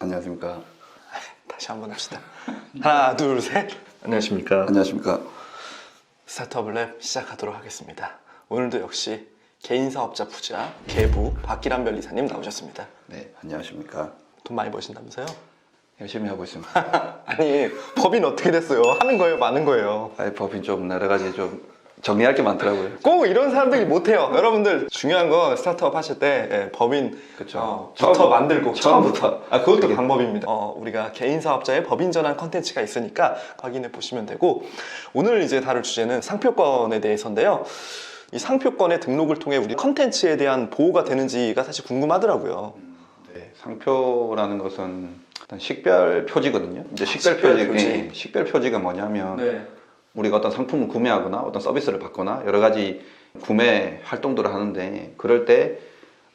안녕하십니까. 다시 한번 합시다. 하나, 둘, 셋. 안녕하십니까. 안녕하십니까. 스타트업 랩 시작하도록 하겠습니다. 오늘도 역시 개인 사업자 부자 개부 박기란 변리사님 나오셨습니다. 네, 안녕하십니까. 돈 많이 버신다면서요? 열심히 하고 있습니다. 아니 법인 어떻게 됐어요? 하는 거예요, 많은 거예요. 아이, 법인 좀 여러 가지 좀 정리할 게 많더라고요. 꼭 이런 사람들이 못해요. 여러분들 중요한 건 스타트업 하실 때 예, 법인 그쵸. 어, 처음- 부터 만들고 처음부터. 아 그것도 되게- 방법입니다. 어, 우리가 개인 사업자의 법인 전환 컨텐츠가 있으니까 확인해 보시면 되고 오늘 이제 다룰 주제는 상표권에 대해서인데요. 이 상표권의 등록을 통해 우리 컨텐츠에 대한 보호가 되는지가 사실 궁금하더라고요. 네, 상표라는 것은 일단 식별 표지거든요. 이제 식별, 식별 표지, 표지. 네, 식별 표지가 뭐냐면 네. 우리가 어떤 상품을 구매하거나 어떤 서비스를 받거나 여러 가지 구매 활동들을 하는데 그럴 때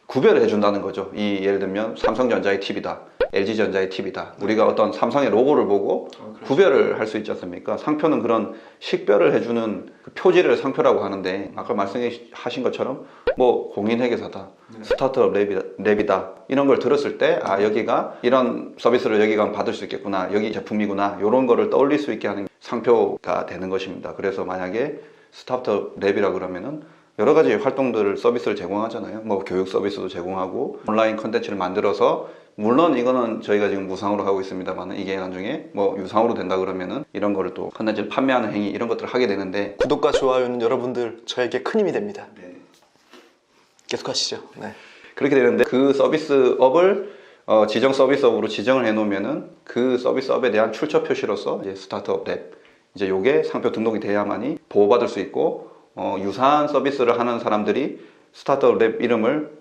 구별을 해준다는 거죠. 이 예를 들면 삼성전자의 팁이다, LG전자의 팁이다. 우리가 어떤 삼성의 로고를 보고 구별을 할 수 있지 않습니까? 상표는 그런 식별을 해주는 그 표지를 상표라고 하는데 아까 말씀하신 것처럼 뭐 공인회계사다, 스타트업 랩이다, 랩이다 이런 걸 들었을 때 아 여기가 이런 서비스를 여기가 받을 수 있겠구나 여기 제품이구나 이런 거를 떠올릴 수 있게 하는 상표가 되는 것입니다. 그래서 만약에 스타트업 랩이라 그러면은 여러 가지 활동들을 서비스를 제공하잖아요. 뭐 교육 서비스도 제공하고 온라인 컨텐츠를 만들어서 물론 이거는 저희가 지금 무상으로 하고 있습니다만 이게 나중에 뭐 유상으로 된다 그러면은 이런 거를 또 컨텐츠를 판매하는 행위 이런 것들을 하게 되는데 구독과 좋아요는 여러분들 저에게 큰 힘이 됩니다. 계속 하시죠. 네. 그렇게 되는데 그 서비스업을 어, 지정 서비스업으로 지정을 해놓으면은 그 서비스업에 대한 출처 표시로서 이제 스타트업 랩 이제 요게 상표 등록이 돼야만이 보호받을 수 있고 어, 유사한 서비스를 하는 사람들이 스타트업 랩 이름을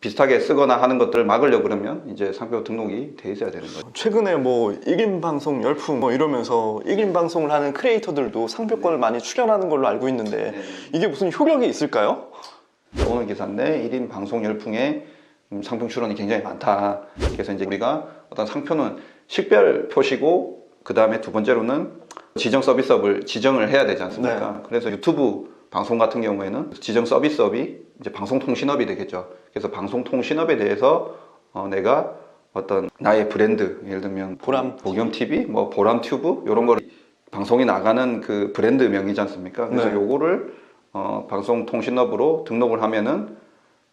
비슷하게 쓰거나 하는 것들을 막으려 그러면 이제 상표 등록이 돼 있어야 되는 거죠. 최근에 뭐 1인 방송 열풍 뭐 이러면서 1인 방송을 하는 크리에이터들도 상표권을 많이 출연하는 걸로 알고 있는데 이게 무슨 효력이 있을까요? 오늘 기사인데 1인 방송 열풍에 음, 상품 출원이 굉장히 많다. 그래서 이제 우리가 어떤 상표는 식별 표시고 그 다음에 두 번째로는 지정 서비스업을 지정을 해야 되지 않습니까? 그래서 유튜브 방송 같은 경우에는 지정 서비스업이 이제 방송통신업이 되겠죠. 그래서 방송통신업에 대해서 어, 내가 어떤 나의 브랜드 예를 들면 보람 보겸 TV, 뭐 보람 튜브 이런 거를 방송이 나가는 그 브랜드 명이지 않습니까? 그래서 네. 요거를 어, 방송통신업으로 등록을 하면은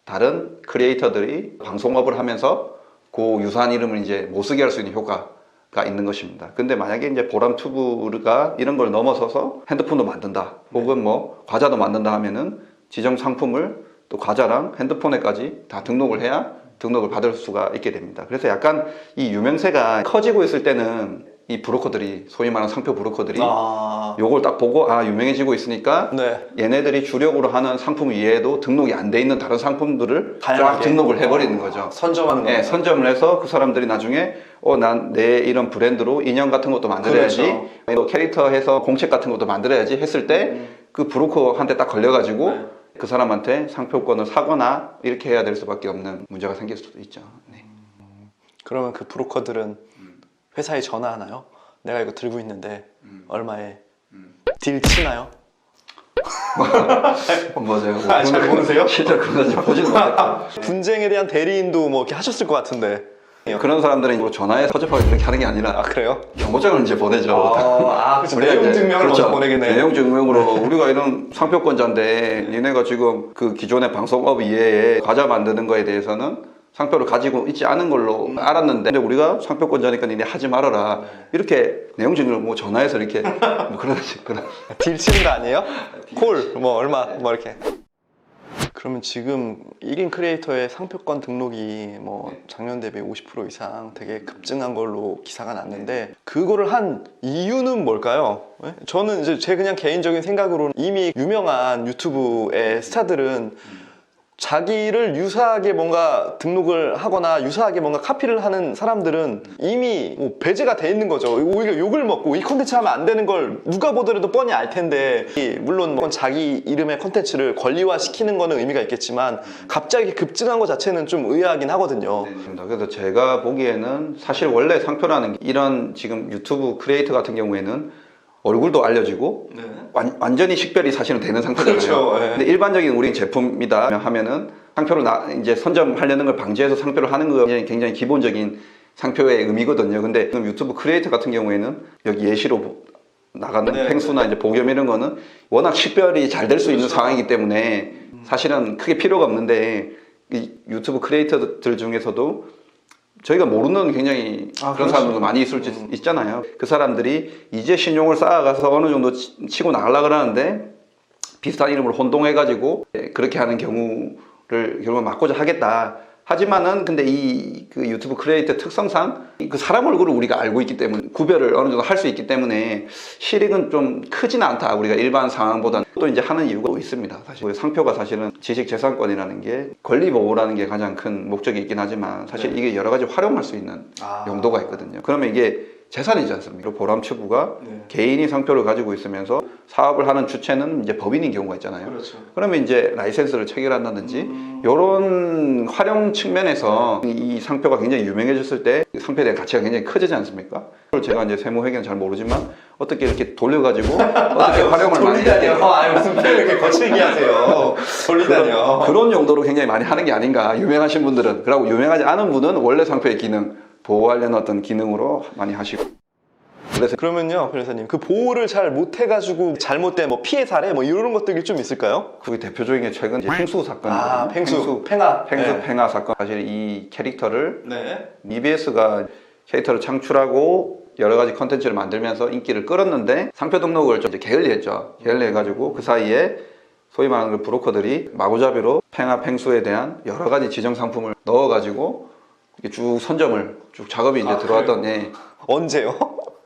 다른 크리에이터들이 방송업을 하면서 그 유사한 이름을 이제 못 쓰게 할 수 있는 효과가 있는 것입니다. 근데 만약에 이제 보람 튜브가 이런 걸 넘어서서 핸드폰도 만든다, 혹은 뭐 과자도 만든다 하면은 지정 상품을 또 과자랑 핸드폰에까지 다 등록을 해야 등록을 받을 수가 있게 됩니다. 그래서 약간 이 유명세가 커지고 있을 때는 이 브로커들이 소위 말하는 상표 브로커들이 아, 요걸 딱 보고 아 유명해지고 있으니까 네. 얘네들이 주력으로 하는 상품 이외에도 등록이 안 돼 있는 다른 상품들을 쫙 다양하게. 등록을 해버리는 거죠. 선점하는 예, 거. 선점을 해서 그 사람들이 나중에 어 난 내 이런 브랜드로 인형 같은 것도 만들어야지 그렇죠. 또 캐릭터 해서 공책 같은 것도 만들어야지 했을 때 그 브로커한테 딱 걸려가지고 네. 그 사람한테 상표권을 사거나 이렇게 해야 될 수밖에 없는 문제가 생길 수도 있죠. 네. 그러면 그 브로커들은 음. 회사에 전화하나요? 내가 이거 들고 있는데 음. 얼마에 딜 치나요? 맞아요. 아, 잘 모르세요? 실제로 그런 거지 보지는 못했고 분쟁에 대한 대리인도 뭐 이렇게 하셨을 것 같은데. 그런 사람들은 뭐 전화에 서접하게 그렇게 하는 게 아니라 아 그래요? 경고장을 이제 보내죠. 아, 그렇죠. 내용 증명을 먼저 보내겠네. 내용 증명으로 우리가 이런 상표권자인데 니네가 지금 그 기존의 방송업 이외에 과자 만드는 거에 대해서는 상표를 가지고 있지 않은 걸로 알았는데 근데 우리가 상표권자니까 니네 하지 말아라 이렇게 내용 증명을 뭐 전화해서 이렇게 뭐 그런 그런 딜 치는 거 아니에요? 콜, 뭐 얼마, 뭐 이렇게. 그러면 지금 1인 크리에이터의 상표권 등록이 뭐 작년 대비 50% 이상 되게 급증한 걸로 기사가 났는데 그거를 한 이유는 뭘까요? 예? 저는 이제 제 그냥 개인적인 생각으로는 이미 유명한 유튜브의 스타들은 자기를 유사하게 뭔가 등록을 하거나 유사하게 뭔가 카피를 하는 사람들은 이미 뭐 배제가 돼 있는 거죠. 오히려 욕을 먹고 이 콘텐츠 하면 안 되는 걸 누가 보더라도 뻔히 알 텐데 이 물론 뭐 자기 이름의 콘텐츠를 권리화 시키는 거는 의미가 있겠지만 갑자기 급증한 것 자체는 좀 의아하긴 하거든요. 있습니다. 그래서 제가 보기에는 사실 원래 상표라는 게 이런 지금 유튜브 크리에이터 같은 경우에는 얼굴도 알려지고 완, 완전히 식별이 사실은 되는 상표잖아요. 그렇죠, 예. 근데 일반적인 우리 제품이다 하면은 상표로 나, 이제 선점하려는 걸 방지해서 상표를 하는 거 굉장히, 굉장히 기본적인 상표의 의미거든요. 근데 지금 유튜브 크리에이터 같은 경우에는 여기 예시로 보- 나가는 네. 팽수나 이제 복염 이런 거는 워낙 식별이 잘 될 수 있는 상황이기 때문에 사실은 크게 필요가 없는데 이 유튜브 크리에이터들 중에서도 저희가 모르는 굉장히 아, 그런 그렇죠. 사람들도 많이 있을 수 있잖아요. 그 사람들이 이제 신용을 쌓아가서 어느 정도 치- 치고 나가려고 하는데 비슷한 이름으로 혼동해가지고 그렇게 하는 경우를 결국은 막고자 하겠다. 하지만은 근데 이 그 유튜브 크리에이터 특성상 그 사람 얼굴을 우리가 알고 있기 때문에 구별을 어느 정도 할 수 있기 때문에 실익은 좀 크지는 않다. 우리가 일반 상황보다는 또 이제 하는 이유가 있습니다. 사실 상표가 사실은 지식 재산권이라는 게 권리 보호라는 게 가장 큰 목적이 있긴 하지만 사실 이게 여러 가지 활용할 수 있는 아. 용도가 있거든요. 그러면 이게 재산이지 않습니까? 보람치부가 네. 개인이 상표를 가지고 있으면서 사업을 하는 주체는 이제 법인인 경우가 있잖아요. 그렇죠. 그러면 이제 라이센스를 체결한다든지 이런 활용 측면에서 이 상표가 굉장히 유명해졌을 때 상표에 대한 가치가 굉장히 커지지 않습니까? 그걸 제가 이제 세무 회계는 잘 모르지만 어떻게 이렇게 돌려가지고 어떻게 활용을 많이 돌리다니요. 아, 무슨 표현 이렇게 거칠게 하세요. 돌리다니요. 그런 용도로 굉장히 많이 하는 게 아닌가 유명하신 분들은 그리고 유명하지 않은 분은 원래 상표의 기능 보호하려는 어떤 기능으로 많이 하시고 그래서 그러면요, 변호사님, 그 보호를 잘 못해가지고 잘못된 뭐 피해 사례 뭐 이런 것들이 좀 있을까요? 그게 대표적인 게 최근 이제 팽수 사건 아, 팽수, 팽아, 팽수 네. 팽아 사건 사실 이 캐릭터를 네. EBS가 캐릭터를 창출하고 여러 가지 컨텐츠를 만들면서 인기를 끌었는데 상표 등록을 좀 이제 게을리했죠. 게을리해가지고 그 사이에 소위 말하는 그 브로커들이 마구잡이로 팽아 팽수에 대한 여러 가지 지정 상품을 넣어가지고 이렇게 쭉 선점을 쭉 작업이 이제 아, 들어왔던 예. 언제요?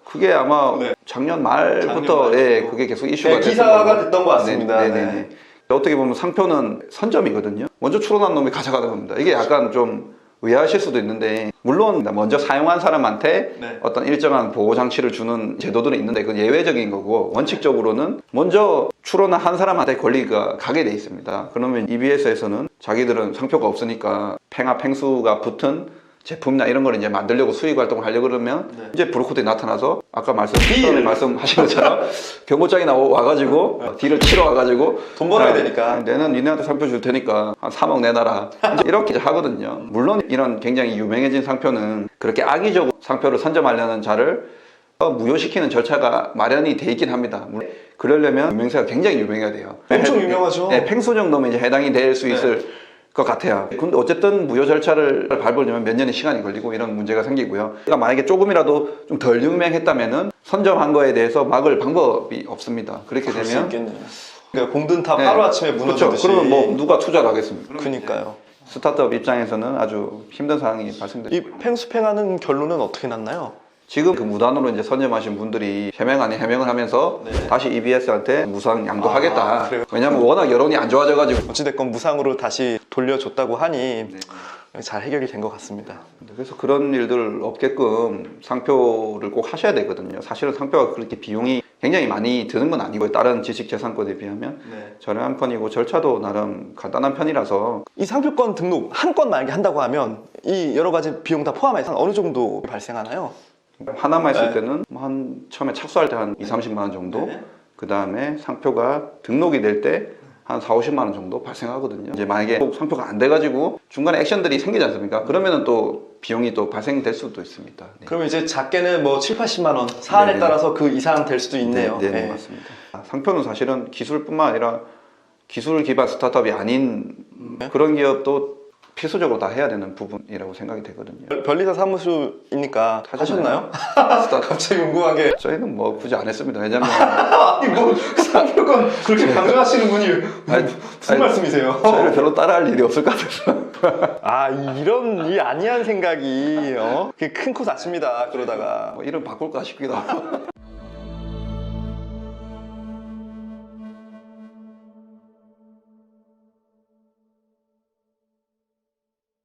그게 아마 네. 작년 말부터 작년 예. 그게 계속 이슈가 네, 됐던 기사가. 됐던 것 같습니다. 네, 네, 네. 네. 어떻게 보면 상표는 선점이거든요. 먼저 출원한 놈이 가져가는 겁니다. 이게 약간 좀 의아하실 수도 있는데 물론 먼저 사용한 사람한테 네. 어떤 일정한 보호 장치를 주는 제도들은 있는데 그건 예외적인 거고 원칙적으로는 먼저 출원한 사람한테 권리가 가게 돼 있습니다. 그러면 EBS에서는 자기들은 상표가 없으니까 팽아 팽수가 붙은 제품이나 이런 걸 이제 만들려고 수익 활동을 하려고 그러면 네. 이제 브로커들이 나타나서 아까 말씀 처음에 말씀하신 것처럼 경고장이 나와 와가지고 어, 딜을 치러 와가지고 돈 벌어야 아, 되니까. 내는 니네한테 상표 줄 테니까 한 3억 내놔라 이렇게 하거든요 물론 이런 굉장히 유명해진 상표는 그렇게 악의적으로 상표를 선점하려는 자를 어, 무효시키는 절차가 마련이 돼 있긴 합니다 그러려면 유명세가 굉장히 유명해야 돼요 엄청 유명하죠. 네, 팽수 정도면 이제 해당이 될수 네. 있을 것 같아요. 근데 어쨌든 무효 절차를 밟으려면 몇 년의 시간이 걸리고 이런 문제가 생기고요. 그러니까 만약에 조금이라도 좀 덜 유명했다면은 선점한 거에 대해서 막을 방법이 없습니다. 그렇게 되면. 그러니까 공든탑 네. 하루 아침에 그렇죠. 무너지듯이. 그러면 뭐 누가 투자를 하겠습니까? 그니까요. 스타트업 입장에서는 아주 힘든 상황이 발생됩니다. 이 팽수팽하는 결론은 어떻게 났나요? 지금 그 무단으로 이제 선점하신 분들이 해명 아닌 해명을 하면서 네. 다시 EBS한테 무상 양도하겠다. 아? 왜냐하면 워낙 여론이 안 좋아져가지고. 어찌됐건 무상으로 다시 돌려줬다고 하니 네. 잘 해결이 된 것 같습니다. 그래서 그런 일들 없게끔 상표를 꼭 하셔야 되거든요. 사실은 상표가 그렇게 비용이 굉장히 많이 드는 건 아니고요. 다른 지식재산권에 비하면 네. 저렴한 편이고 절차도 나름 간단한 편이라서 이 상표권 등록 한 건 만약에 한다고 하면 이 여러 가지 비용 다 포함해서 어느 정도 발생하나요? 하나만 했을 네. 때는 뭐한 처음에 착수할 때 한 2, 30만 원 정도 네. 그 다음에 상표가 등록이 될 때 한 4, 50만 원 정도 발생하거든요. 이제 만약에 꼭 상표가 안 돼가지고 중간에 액션들이 생기지 않습니까? 그러면은 또 비용이 또 발생될 수도 있습니다. 네. 그러면 이제 작게는 뭐 7, 80만 원 사안에 네네. 따라서 그 이상 될 수도 있네요. 네, 네, 네. 맞습니다. 상표는 사실은 기술뿐만 아니라 기술 기반 스타트업이 아닌 네. 그런 기업도 필수적으로 다 해야 되는 부분이라고 생각이 되거든요. 별- 변리사 사무소이니까 하셨나요? 갑자기 궁금하게 저희는 뭐 굳이 안 했습니다. 왜냐면 아니 뭐 상표권 그렇게 강조하시는 분이 아니, 무슨 아니, 말씀이세요? 저희를 별로 따라할 일이 없을 것 같아서 아 이- 이런 이 아니한 생각이 어? 그게 큰코 다칩니다 그러다가 뭐 이름 바꿀까 싶기도 하고